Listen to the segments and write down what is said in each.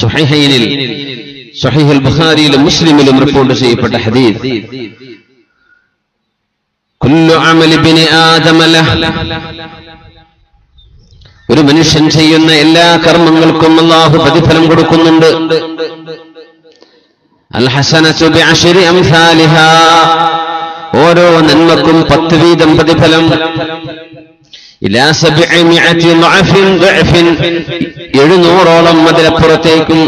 സുഹൈഹൈനിൽ സഹീഹുൽ ബുഖാരിയിലും മുസ്ലിമിലും റിപ്പോർട്ട് ചെയ്യപ്പെട്ട ഹദീസ്. ആദമ ഒരു മനുഷ്യൻ ചെയ്യുന്ന എല്ലാ കർമ്മങ്ങൾക്കും അള്ളാഹു പ്രതിഫലം കൊടുക്കുന്നുണ്ട്. അൽ ഓരോ നന്മക്കും പത്ത് വീതം പ്രതിഫലം. എഴുന്നൂറോളം അതിലപ്പുറത്തേക്കും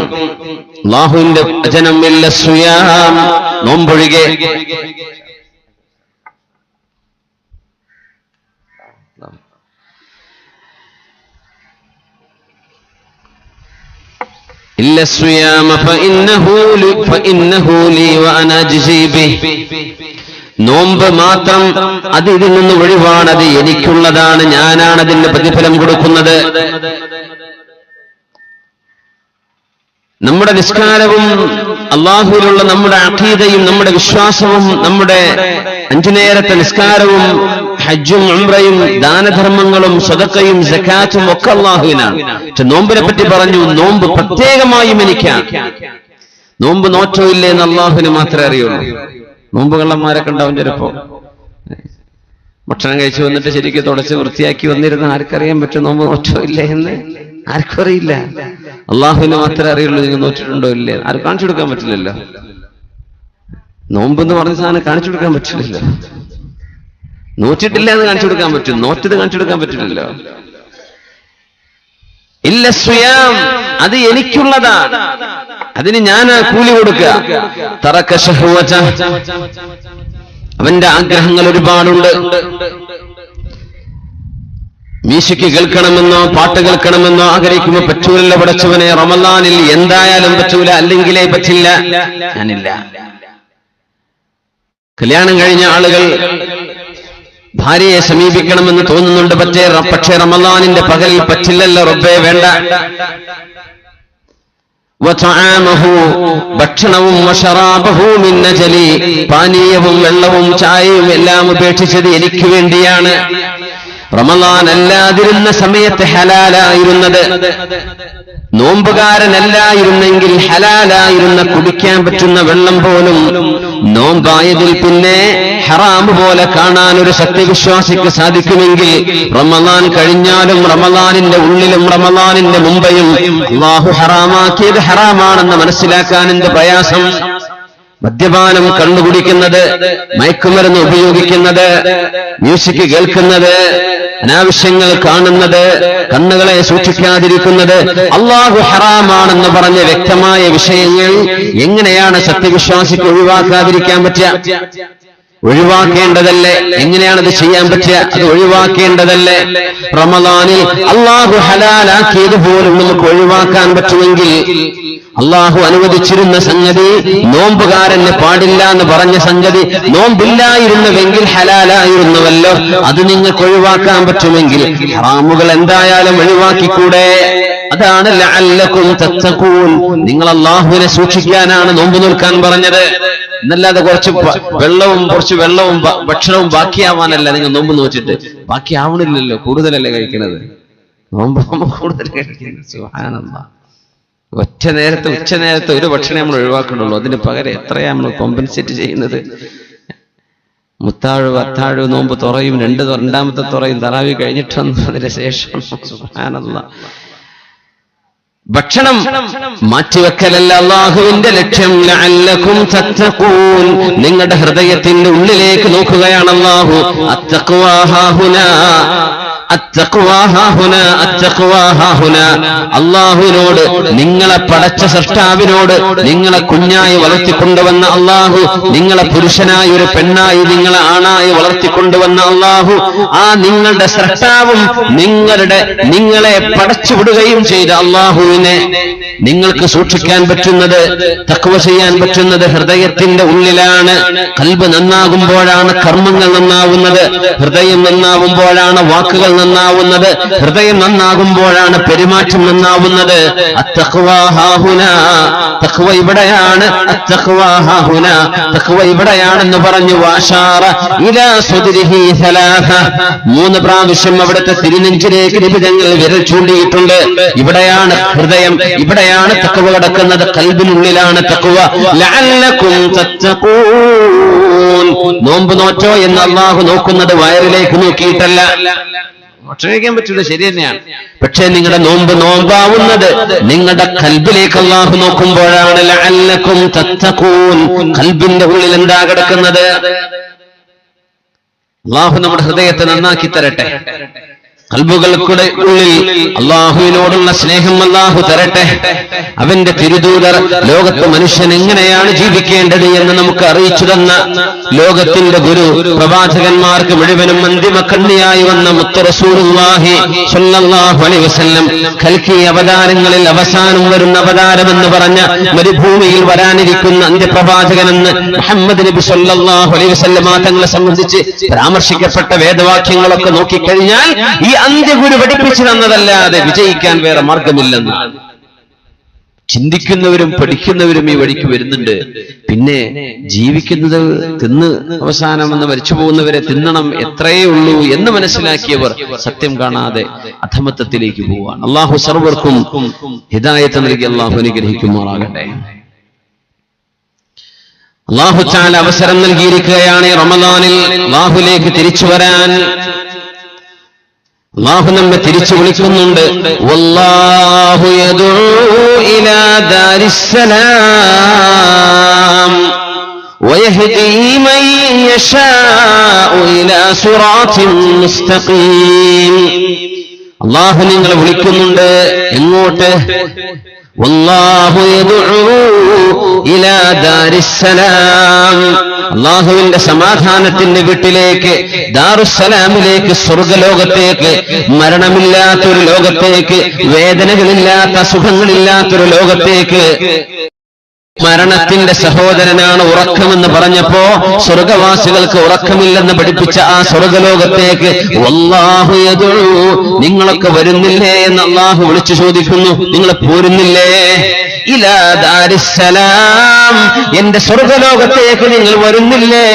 അള്ളാഹുവിന്റെ വചനം ഇല്ല സുയാം നോമ്പൊഴികെ إلا الصيام فإنه لي, فإنه لي وأنا أجزي به നോമ്പ് മാത്രം അത് ഇതിൽ നിന്ന് ഒഴിവാണത് എനിക്കുള്ളതാണ് ഞാനാണ് അതിന് പ്രതിഫലം കൊടുക്കുന്നത്. നമ്മുടെ നിസ്കാരവും അള്ളാഹുവിലുള്ള നമ്മുടെ അഖീതയും നമ്മുടെ വിശ്വാസവും നമ്മുടെ അഞ്ചു നേരത്തെ നിസ്കാരവും ഹജ്ജും ഉംറയും ദാനധർമ്മങ്ങളും സ്വതക്കയും സക്കാത്തും ഒക്കെ അള്ളാഹുവിനാണ് പക്ഷെ നോമ്പിനെ പറ്റി പറഞ്ഞു നോമ്പ് പ്രത്യേകമായും എനിക്കാണ്. നോമ്പ് നോറ്റോ ഇല്ലേ എന്ന് അള്ളാഹുവിന് മാത്രമേ അറിയുള്ളൂ. നോമ്പ് കള്ളന്മാരൊക്കെ ഉണ്ടാവും ചിലപ്പോ. ഭക്ഷണം കഴിച്ചു വന്നിട്ട് ശരിക്കും തുടച്ച് വൃത്തിയാക്കി വന്നിരുന്ന ആർക്കറിയാൻ പറ്റും നോമ്പ് നോറ്റോ ഇല്ല എന്ന്? ആർക്കും അറിയില്ല. അള്ളാഹുവിന് മാത്രമേ അറിയുള്ളൂ നിങ്ങൾ നോറ്റിട്ടുണ്ടോ ഇല്ലേ ആരും കാണിച്ചു കൊടുക്കാൻ പറ്റില്ലല്ലോ. നോമ്പ് എന്ന് പറഞ്ഞ സാധനം കാണിച്ചു കൊടുക്കാൻ പറ്റില്ലല്ലോ. നോറ്റിട്ടില്ല എന്ന് കാണിച്ചു കൊടുക്കാൻ പറ്റും. നോറ്റത് കാണിച്ചു കൊടുക്കാൻ പറ്റില്ലല്ലോ. ഇല്ല സ്വയം. അത് എനിക്കുള്ളതാണ്. അതിന് ഞാൻ കൂലി കൊടുക്ക. അവന്റെ ആഗ്രഹങ്ങൾ ഒരുപാടുണ്ട്. മീശയ്ക്ക് കേൾക്കണമെന്നോ പാട്ട് കേൾക്കണമെന്നോ ആഗ്രഹിക്കുമ്പോ പറ്റൂലല്ല പടച്ചവനെ. റമലാനിൽ എന്തായാലും പറ്റൂല അല്ലെങ്കിലേ പറ്റില്ല. ഞാനില്ല. കല്യാണം കഴിഞ്ഞ ആളുകൾ ഭാര്യയെ സമീപിക്കണമെന്ന് തോന്നുന്നുണ്ട് പക്ഷേ പക്ഷേ റമലാനിന്റെ പകലിൽ പറ്റില്ലല്ലോ റബ്ബേ വേണ്ട. ഭക്ഷണവും പാനീയവും വെള്ളവും ചായയും എല്ലാം ഉപേക്ഷിച്ചത് എനിക്ക് വേണ്ടിയാണ്. റമലാൻ അല്ലാതിരുന്ന സമയത്ത് ഹലാലായിരുന്നത്. നോമ്പുകാരനല്ലായിരുന്നെങ്കിൽ ഹലാലായിരുന്ന കുടിക്കാൻ പറ്റുന്ന വെള്ളം പോലും നോമ്പായതിൽ പിന്നെ ഹറാമ് പോലെ കാണാൻ ഒരു സത്യവിശ്വാസിക്ക് സാധിക്കുമെങ്കിൽ റമദാൻ കഴിഞ്ഞാലും റമലാനിന്റെ ഉള്ളിലും റമലാനിന്റെ മുമ്പയും അള്ളാഹു ഹറാമാക്കിയത് ഹറാമാണെന്ന് മനസ്സിലാക്കാൻ എന്ത് പ്രയാസം? മദ്യപാനം കണ്ടുകുടിക്കുന്നത് മയക്കുമരുന്ന് ഉപയോഗിക്കുന്നത് മ്യൂസിക് കേൾക്കുന്നത് അനാവശ്യങ്ങൾ കാണുന്നത് കണ്ണുകളെ സൂക്ഷിക്കാതിരിക്കുന്നത് അള്ളാഹു ഹറാമാണെന്ന് പറഞ്ഞ വ്യക്തമായ വിഷയങ്ങൾ എങ്ങനെയാണ് സത്യവിശ്വാസിക്ക് ഒഴിവാക്കാതിരിക്കാൻ പറ്റുക? ഒഴിവാക്കേണ്ടതല്ലേ? എങ്ങനെയാണത് ചെയ്യാൻ പറ്റുക? അത് ഒഴിവാക്കേണ്ടതല്ലേ? റമദാനിൽ അള്ളാഹു ഹലാലാക്കിയത് പോലും നമുക്ക് ഒഴിവാക്കാൻ പറ്റുമെങ്കിൽ അള്ളാഹു അനുവദിച്ചിരുന്ന സംഗതി നോമ്പുകാരന് പാടില്ല എന്ന് പറഞ്ഞ സംഗതി നോമ്പില്ലായിരുന്നുവെങ്കിൽ ഹലാലായിരുന്നുവല്ലോ. അത് നിങ്ങൾക്ക് ഒഴിവാക്കാൻ പറ്റുമെങ്കിൽ ഹറാമുകൾ എന്തായാലും ഒഴിവാക്കിക്കൂടെ? അതാണ് ലഅല്ലക്കും തത്തക്കൂൻ നിങ്ങൾ അള്ളാഹുവിനെ സൂക്ഷിക്കാനാണ് നോമ്പ് നിൽക്കാൻ പറഞ്ഞത്. എന്നല്ലാതെ കുറച്ച് വെള്ളവും കുറച്ച് വെള്ളവും ഭക്ഷണവും ബാക്കിയാവാനല്ല നിങ്ങൾ നോമ്പ് നോച്ചിട്ട് ബാക്കിയാവണില്ലല്ലോ കൂടുതലല്ലേ കഴിക്കുന്നത് നോമ്പ് കൂടുതൽ കഴിക്കുന്നത് ഒറ്റ നേരത്തെ ഉച്ച നേരത്തെ ഒരു ഭക്ഷണം നമ്മൾ ഒഴിവാക്കണുള്ളൂ. അതിന് പകരം എത്രയാ നമ്മൾ കോമ്പൻസേറ്റ് ചെയ്യുന്നത്? മുത്താഴ് പത്താഴ് നോമ്പ് തുറയും രണ്ട് രണ്ടാമത്തെ തുറയും തറാവി കഴിഞ്ഞിട്ട് അതിന് ശേഷം. സുബ്ഹാനല്ലാഹ് ഭക്ഷണം മാറ്റിവെക്കലല്ല അള്ളാഹുവിന്റെ ലക്ഷ്യം. നിങ്ങളുടെ ഹൃദയത്തിന്റെ ഉള്ളിലേക്ക് നോക്കുകയാണ് അള്ളാഹു. അത്തഖ്വാ അള്ളാഹുവിനോട് നിങ്ങളെ പടച്ച സൃഷ്ടാവിനോട് നിങ്ങളെ കുഞ്ഞായി വളർത്തിക്കൊണ്ടുവന്ന അള്ളാഹു നിങ്ങളെ പുരുഷനായി ഒരു പെണ്ണായി നിങ്ങളെ ആണായി വളർത്തിക്കൊണ്ടുവന്ന അള്ളാഹു ആ നിങ്ങളുടെ സൃഷ്ടാവും നിങ്ങളുടെ നിങ്ങളെ പടച്ചുവിടുകയും ചെയ്ത അള്ളാഹുവിനെ നിങ്ങൾക്ക് സൂക്ഷിക്കാൻ പറ്റുന്നത് തക്കവ ചെയ്യാൻ പറ്റുന്നത് ഹൃദയത്തിന്റെ ഉള്ളിലാണ്. കൽബ് നന്നാകുമ്പോഴാണ് കർമ്മങ്ങൾ നന്നാവുന്നത്. ഹൃദയം നന്നാവുമ്പോഴാണ് വാക്കുകൾ നന്നാവുന്നത്. ഹൃദയം നന്നാകുമ്പോഴാണ് പെരുമാറ്റം നന്നാവുന്നത്. ഇവിടെയാണ്. ഇവിടെയാണെന്ന് പറഞ്ഞു വാഷാറ. ഇലാ. മൂന്ന് പ്രാവശ്യം അവിടുത്തെ തിരുനെഞ്ചിലേക്ക് നിബിധങ്ങൾ വിരൽ ചൂണ്ടിയിട്ടുണ്ട്. ഇവിടെയാണ് ഹൃദയം. ഇവിടെയാണ് തക്കവ കിടക്കുന്നത്. കൽബിനുള്ളിലാണ് തക്കവ നോമ്പ് നോറ്റോ എന്ന് അള്ളാഹു നോക്കുന്നത് വയറിലേക്ക് നോക്കിയിട്ടല്ല. ഭക്ഷണം പറ്റില്ല ശരി തന്നെയാണ്. പക്ഷെ നിങ്ങളുടെ നോമ്പ് നോമ്പാവുന്നത് നിങ്ങളുടെ കൽബിലേക്ക് അള്ളാഹു നോക്കുമ്പോഴാണ്. കൽബിന്റെ ഉള്ളിൽ എന്താ കിടക്കുന്നത്? അള്ളാഹു നമ്മുടെ ഹൃദയത്തെ നന്നാക്കി തരട്ടെ. കൽബുകൾക്കുടെ ഉള്ളിൽ അള്ളാഹുവിനോടുള്ള സ്നേഹം അല്ലാഹു തരട്ടെ. അവന്റെ തിരുദൂതർ ലോകത്ത് മനുഷ്യൻ എങ്ങനെയാണ് ജീവിക്കേണ്ടത് എന്ന് നമുക്ക് അറിയിച്ചു തന്ന ലോകത്തിന്റെ ഗുരു പ്രവാചകന്മാർക്ക് മുഴുവനും അന്തിമ കണ്ണിയായി വന്ന അലൈഹി വസല്ലം കൽക്കി അവതാരങ്ങളിൽ അവസാനം വരുന്ന അവതാരമെന്ന് പറഞ്ഞ മരുഭൂമിയിൽ വരാനിരിക്കുന്ന അന്ത്യപ്രവാചകനെന്ന് മുഹമ്മദ് നബി സ്വല്ലല്ലാഹു അലൈഹി വസല്ലമ തങ്ങളെ സംബന്ധിച്ച് പരാമർശിക്കപ്പെട്ട വേദവാക്യങ്ങളൊക്കെ നോക്കിക്കഴിഞ്ഞാൽ ഈ അന്ത്യഗുരു പഠിപ്പിച്ചു തന്നതല്ലാതെ വിജയിക്കാൻ വേറെ മാർഗമില്ലെന്ന്. ചിന്തിക്കുന്നവരും പഠിക്കുന്നവരും ഈ വഴിക്ക് വരുന്നുണ്ട്. പിന്നെ ജീവിക്കുന്നത് തിന്ന് അവസാനം എന്ന് മരിച്ചു പോകുന്നവരെ തിന്നണം എത്രയേ ഉള്ളൂ എന്ന് മനസ്സിലാക്കിയവർ സത്യം കാണാതെ അധമത്വത്തിലേക്ക് പോവാണ് അള്ളാഹു സർവർക്കും ഹിദായത്ത് നൽകി അള്ളാഹു അനുഗ്രഹിക്കുമാറാകട്ടെ. അള്ളാഹു ചാല അവസരം നൽകിയിരിക്കുകയാണ് റമദാനിൽ അള്ളാഹുലേക്ക് തിരിച്ചു വരാൻ. അള്ളാഹു നമ്മെ തിരിച്ചു വിളിക്കുന്നുണ്ട്. അള്ളാഹു നിങ്ങളെ വിളിക്കുന്നുണ്ട്. എങ്ങോട്ട്? അള്ളാഹുവിന്റെ സമാധാനത്തിന്റെ വീട്ടിലേക്ക് ദാറുസലാമിലേക്ക് സ്വർഗലോകത്തേക്ക് മരണമില്ലാത്തൊരു ലോകത്തേക്ക് വേദനകളില്ലാത്ത സുഖങ്ങളില്ലാത്തൊരു ലോകത്തേക്ക്. മരണത്തിന്റെ സഹോദരനാണ് ഉറക്കമെന്ന് പറഞ്ഞപ്പോ സ്വർഗവാസികൾക്ക് ഉറക്കമില്ലെന്ന് പഠിപ്പിച്ച ആ സ്വർഗലോകത്തേക്ക് നിങ്ങളൊക്കെ വരുന്നില്ലേ? എന്ന് അള്ളാഹു വിളിച്ചു ചോദിക്കുന്നു. നിങ്ങളെ പോരുന്നില്ലേ? ഇലാ ദാരിസ്സലാം. എന്റെ സ്വർഗലോകത്തേക്ക് നിങ്ങൾ വരുന്നില്ലേ?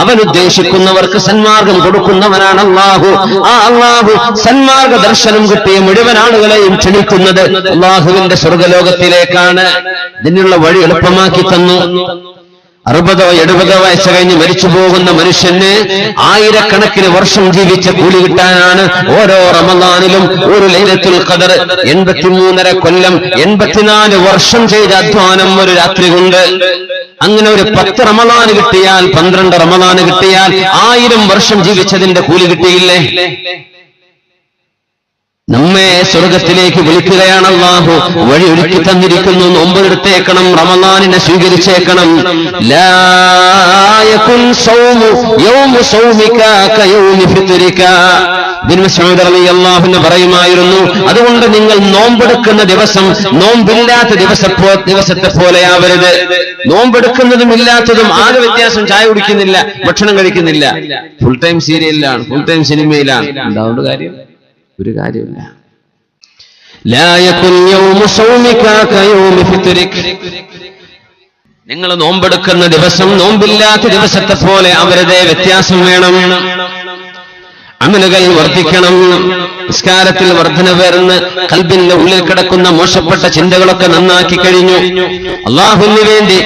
അവൻ ഉദ്ദേശിക്കുന്നവർക്ക് സന്മാർഗം കൊടുക്കുന്നവനാണ് അള്ളാഹു ആ അള്ളാഹു സന്മാർഗ ദർശനം കിട്ടിയ മുഴുവൻ ആളുകളെയും ക്ഷണിക്കുന്നത് അള്ളാഹുവിന്റെ സ്വർഗലോകത്തിലേക്കാണ്. ഇതിനുള്ള വഴി എളുപ്പമാക്കി തന്നു. അറുപതോ എഴുപതോ വയസ്സ് കഴിഞ്ഞ് മരിച്ചു പോകുന്ന മനുഷ്യന് ആയിരക്കണക്കിന് വർഷം ജീവിച്ച കൂലി കിട്ടാനാണ് ഓരോ റമദാനിലും ഒരു ലൈലത്തുൽ ഖദർ. എൺപത്തിമൂന്നര കൊല്ലം എൺപത്തിനാല് വർഷം ചെയ്ത അധ്വാനം ഒരു രാത്രി കൊണ്ട് അങ്ങനെ ഒരു പത്ത് റമദാന് കിട്ടിയാൽ പന്ത്രണ്ട് റമദാന് കിട്ടിയാൽ ആയിരം വർഷം ജീവിച്ചതിന്റെ കൂലി കിട്ടിയില്ലേ? നമ്മെ സ്വർഗത്തിലേക്ക് വിളിക്കുകയാണ് അള്ളാഹു. വഴി ഒരുക്കി തന്നിരിക്കുന്നു. നോമ്പെടുത്തേക്കണം. റമദാനിനെ സ്വീകരിച്ചേക്കണം. പറയുമായിരുന്നു അതുകൊണ്ട് നിങ്ങൾ നോമ്പെടുക്കുന്ന ദിവസം നോമ്പില്ലാത്ത ദിവസപ്പോ ദിവസത്തെ പോലെയാവരുത്. നോമ്പെടുക്കുന്നതും ഇല്ലാത്തതും ആകെ വ്യത്യാസം ചായ കുടിക്കുന്നില്ല ഭക്ഷണം കഴിക്കുന്നില്ല. ഫുൾ ടൈം സീരിയലിലാണ് ഫുൾ ടൈം സിനിമയിലാണ് എന്താ കാര്യം? ഒരു കാര്യമില്ല നിങ്ങൾ നോമ്പെടുക്കുന്ന ദിവസം നോമ്പില്ലാത്ത ദിവസത്തെ പോലെ അവരുടെ വ്യത്യാസം വേണം. അമലുകൾ വർദ്ധിക്കണം. നിസ്കാരത്തിൽ വർധന വരുന്ന കൽബിന്റെ ഉള്ളിൽ കിടക്കുന്ന മോശപ്പെട്ട ചിന്തകളൊക്കെ നന്നാക്കി കഴിഞ്ഞു അള്ളാഹുവിന് വേണ്ടി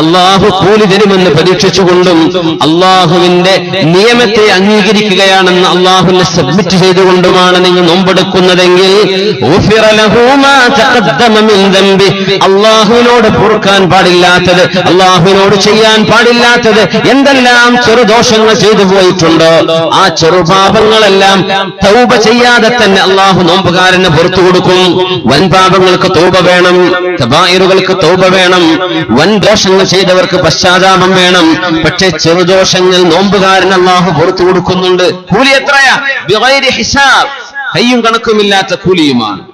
അള്ളാഹു കൂലി തരുമെന്ന് പരീക്ഷിച്ചുകൊണ്ടും അള്ളാഹുവിന്റെ നിയമത്തെ അംഗീകരിക്കുകയാണെന്ന് അള്ളാഹുവിനെ സബ്മിറ്റ് ചെയ്തുകൊണ്ടുമാണ് നിങ്ങൾ നോമ്പെടുക്കുന്നതെങ്കിൽ. അള്ളാഹുവിനോട് പൊറുക്കാൻ പാടില്ലാത്തത് അള്ളാഹുവിനോട് ചെയ്യാൻ പാടില്ലാത്തത് എന്തെല്ലാം ചെറുദോഷങ്ങൾ ചെയ്തു പോയിട്ടുണ്ടോ ആ ചെറുപാപങ്ങളെല്ലാം തൗബ ചെയ്യാതെ തന്നെ അള്ളാഹു നോമ്പുകാരന് പുറത്തു കൊടുക്കും. വൻ പാപങ്ങൾക്ക് തൗബ വേണം തബായിറുകൾക്ക് തൗബ വേണം വൻ ദോഷങ്ങൾ ചെയ്തവർക്ക് പശ്ചാത്താപം വേണം. പക്ഷെ ചെറുദോഷങ്ങൾ നോമ്പുകാരൻ അള്ളാഹു പുറത്തു കൊടുക്കുന്നുണ്ട്. കൂലി എത്രയാ? ഹിസാബ്. കയ്യും കണക്കുമില്ലാത്ത കൂലിയുമാണ്.